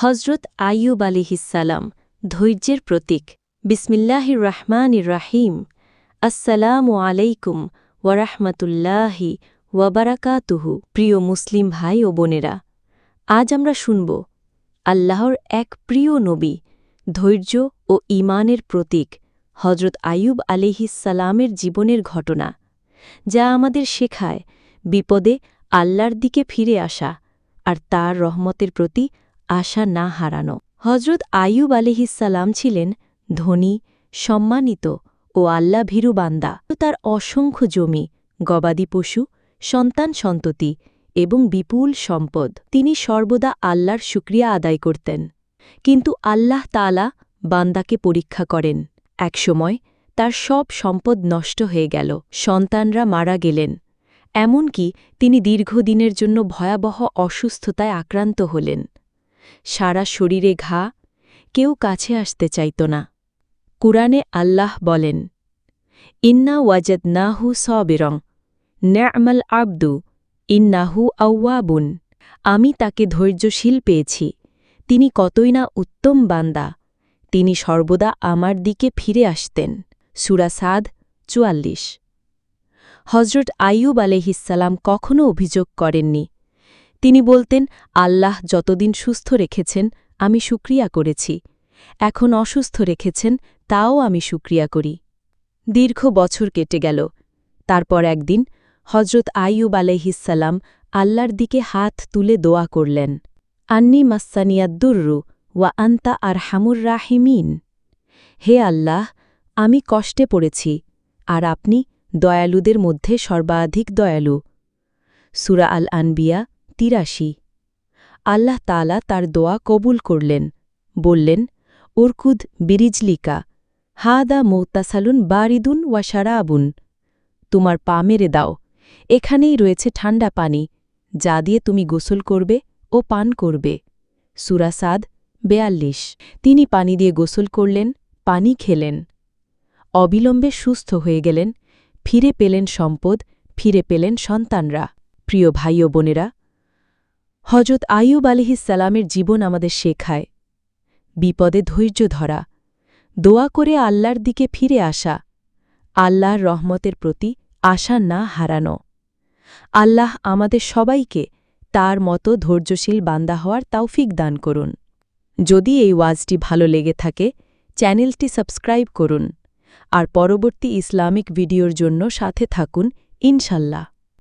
হজরত আইয়ুব আলিহিসাল্লাম ধৈর্যের প্রতীক। বিসমিল্লাহির রহমানির রাহিম। আসসালামু আলাইকুম ওয়ারাহমাতুল্লাহি ওয়াবারাকাতুহু প্রিয় মুসলিম ভাই ও বোনেরা, আজ আমরা শুনব আল্লাহর এক প্রিয় নবী, ধৈর্য ও ঈমানের প্রতীক হজরত আয়ুব আলিহিসালামের জীবনের ঘটনা, যা আমাদের শেখায় বিপদে আল্লাহর দিকে ফিরে আসা আর তার রহমতের প্রতি আশা না হারানো। হজরত আয়ুব আলিহিসাল্লাম ছিলেন ধনী, সম্মানিত ও আল্লাহ ভীরু বান্দা তার অসংখ্য জমি, গবাদি পশু, সন্তান সন্ততি এবং বিপুল সম্পদ। তিনি সর্বদা আল্লাহর শুক্রিয়া আদায় করতেন। কিন্তু আল্লাহ তালা বান্দাকে পরীক্ষা করেন। একসময় তার সব সম্পদ নষ্ট হয়ে গেল। সন্তানরা মারা গেলেন। এমনকি তিনি দীর্ঘদিনের জন্য ভয়াবহ অসুস্থতায় আক্রান্ত হলেন। সারা শরীরে ঘা, কেউ কাছে আসতে চাইত না। কুরআনে আল্লাহ বলেন, ইন্না ওয়াজদ নাহু সবেরং ন্যামাল আবদু, ইন্নাহু আউয়াবুন আমি তাকে ধৈর্যশীল পেয়েছি, তিনি কতই না উত্তম বান্দা, তিনি সর্বদা আমার দিকে ফিরে আসতেন। সুরাসাদ চুয়াল্লিশ। হজরত আইয়ুব আলহিসাল্লাম কখনও অভিযোগ করেননি তিনি বলতেন, আল্লাহ যতদিন সুস্থ রেখেছেন, আমি সুক্রিয়া করেছি। এখন অসুস্থ রেখেছেন, তাও আমি সুক্রিয়া করি। দীর্ঘ বছর কেটে গেল। তারপর একদিন হজরত আইয়ুব আলহিসাল্লাম আল্লাহর দিকে হাত তুলে দোয়া করলেন, আন্নি মাস্সানিয়াদ্দুর্রু ওয়া আন্তা আর হামুর রাহিমিন। হে আল্লাহ, আমি কষ্টে পড়েছি, আর আপনি দয়ালুদের মধ্যে সর্বাধিক দয়ালু। সুরা আল আনবিয়া তিরাশি। আল্লাহ তালা তার দোয়া কবুল করলেন। বললেন ওরকুদ বিরিজলিকা, হাদা মৌতাসালুন বারিদুন ওয়া সারাবুন তোমার পা মেরে দাও, এখানেই রয়েছে ঠান্ডা পানি, যা দিয়ে তুমি গোসল করবে ও পান করবে। সুরাসাদ বেয়াল্লিশ। তিনি পানি দিয়ে গোসল করলেন, পানি খেলেন। অবিলম্বে সুস্থ হয়ে গেলেন, ফিরে পেলেন সম্পদ, ফিরে পেলেন সন্তানরা। প্রিয় ভাই ও বোনেরা হজরত আইয়ুব আলিহিসালামের জীবন আমাদের শেখায়। বিপদে ধৈর্য ধরা, দোয়া করে আল্লাহর দিকে ফিরে আসা, আল্লাহর রহমতের প্রতি আশা না হারানো। আল্লাহ আমাদের সবাইকে তার মতো ধৈর্যশীল বান্দা হওয়ার তৌফিক দান করুন। যদি এই ওয়াজটি ভালো লেগে থাকে, চ্যানেলটি সাবস্ক্রাইব করুন। আর পরবর্তী ইসলামিক ভিডিওর জন্য সাথে থাকুন, ইনশাল্লাহ।